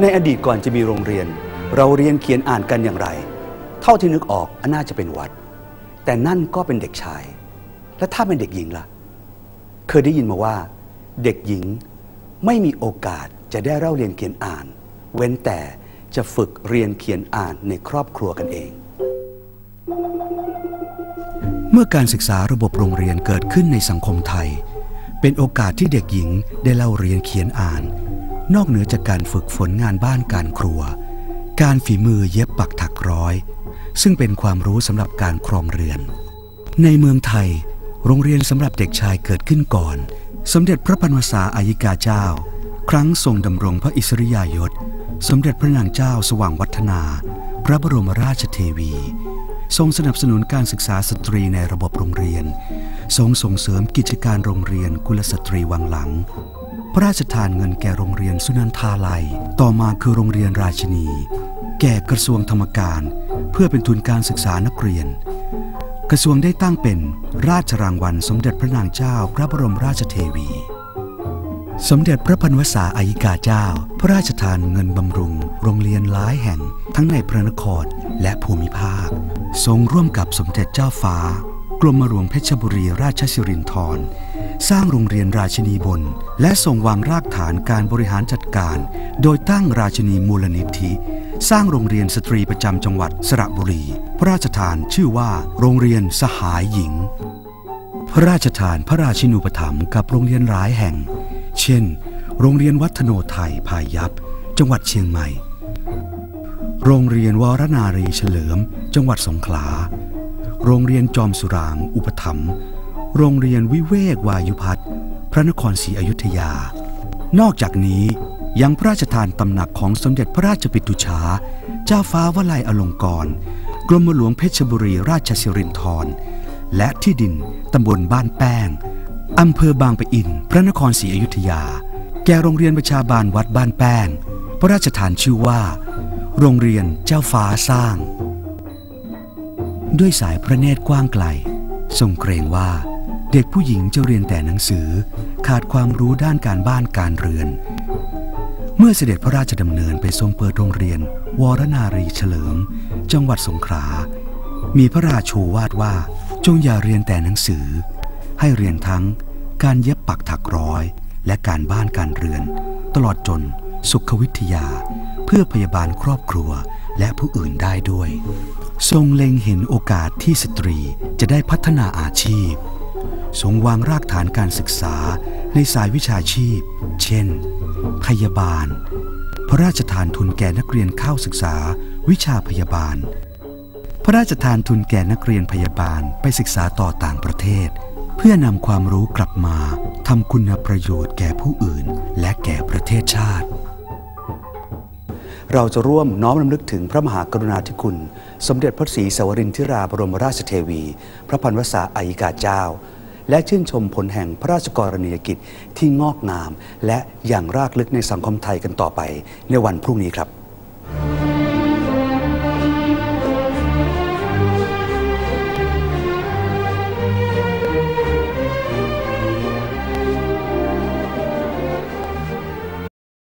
ในอดีตก่อนจะมีโรงเรียน เราเรียนเขียนอ่านกันอย่างไร เท่าที่นึกออกน่าจะเป็นวัด แต่นั่นก็เป็นเด็กชาย และถ้าเป็นเด็กหญิงล่ะ เคยได้ยินมาว่า เด็กหญิงไม่มีโอกาสจะได้เล่าเรียนเขียนอ่าน เว้นแต่จะฝึกเรียนเขียนอ่านในครอบครัวกันเอง เมื่อการศึกษาระบบโรงเรียนเกิดขึ้นในสังคมไทย เป็นโอกาสที่เด็กหญิงได้เล่าเรียนเขียนอ่าน นอกเหนือจากการฝึกฝนงานบ้านการครัว การฝีมือเย็บปักถักร้อย ซึ่งเป็นความรู้สำหรับการครองเรือน ในเมืองไทย โรงเรียนสำหรับเด็กชายเกิดขึ้นก่อน สมเด็จพระพันวษาอายิกาเจ้า ครั้งทรงดำรงพระอิสริยยศ สมเด็จพระนางเจ้าสว่างวัฒนา พระบรมราชเทวี ทรงสนับสนุนการศึกษาสตรีในระบบโรงเรียน ทรงส่งเสริมกิจการโรงเรียนกุลสตรีวังหลัง ระราชทานเงินแก่โรงเรียนสุนันทาลัย ต่อมาคือโรงเรียนราชินี แก่กระทรวงธรรมการ เพื่อเป็นทุนการศึกษานักเรียน กระทรวงได้ตั้งเป็นราชรางวัลสมเด็จพระนางเจ้าพระบรมราชเทวี สมเด็จพระพันวษาอายิกาเจ้า พระราชทานเงินบำรุง โรงเรียนหลายแห่งทั้งในพระนครและภูมิภาค ทรงร่วมกับสมเด็จเจ้าฟ้ากรมหลวงเพชรบุรีราชสิรินธร สร้างโรงเรียนราชินีบน และทรงวางรากฐานการบริหารจัดการ โดยตั้งราชินีมูลนิธิ สร้างโรงเรียนสตรีประจำจังหวัดสระบุรี พระราชทานชื่อว่า โรงเรียนสหายหญิง พระราชทานพระราชินูปถัมภ์กับโรงเรียนหลายแห่ง เช่น โรงเรียนวัฒโนไทยพายัพจังหวัดเชียงใหม่ โรงเรียนวรนารีเฉลิม จังหวัดสงขลา โรงเรียนจอมสุราง อุปถัมภ์ โรงเรียนวิเวกวายุพัฒน์พระนครศรีอยุธยา นอกจากนี้ยังพระราชทานตำหนักของสมเด็จพระราชปิตุชา เจ้าฟ้าวลัยอลงกร กรมหลวงเพชรบุรีราชสิรินธร และที่ดินตำบลบ้านแป้ง อำเภอบางปะอิน พระนครศรีอยุธยา แก่โรงเรียนประชาบาลวัดบ้านแป้ง พระราชทานชื่อว่า โรงเรียนเจ้าฟ้าสร้าง ด้วยสายพระเนตรกว้างไกล ทรงเกรงว่า เด็กผู้หญิงจะเรียนแต่หนังสือขาดความรู้ด้านการบ้านการเรือน เมื่อเสด็จพระราชดำเนินไปทรงเปิดโรงเรียน วรนารีเฉลิม จังหวัดสงขลา มีพระราโชวาทว่าจงอย่าเรียนแต่หนังสือ ให้เรียนทั้งการเย็บปักถักร้อย และการบ้านการเรือน ตลอดจนสุขวิทยา เพื่อพยาบาลครอบครัวและผู้อื่นได้ด้วย ทรงเล็งเห็นโอกาสที่สตรีจะได้พัฒนาอาชีพ ทรงวางรากฐานการศึกษาในสายวิชาชีพ เช่น พยาบาล พระราชทานทุนแก่นักเรียนเข้าศึกษา วิชาพยาบาล พระราชทานทุนแก่นักเรียนพยาบาลไปศึกษาต่อต่างประเทศ เพื่อนำความรู้กลับมาทำคุณประโยชน์แก่ผู้อื่น และแก่ประเทศชาติ เราจะร่วมน้อมรำลึกถึงพระมหากรุณาธิคุณ สมเด็จพระศรีสวรินทิราบรมราชเทวี พระพันวษาอายิกาเจ้า และชื่นชมผลแห่งพระราชกรณียกิจที่งอกงาม และอย่างรากลึกในสังคมไทยกันต่อไปในวันพรุ่งนี้ครับ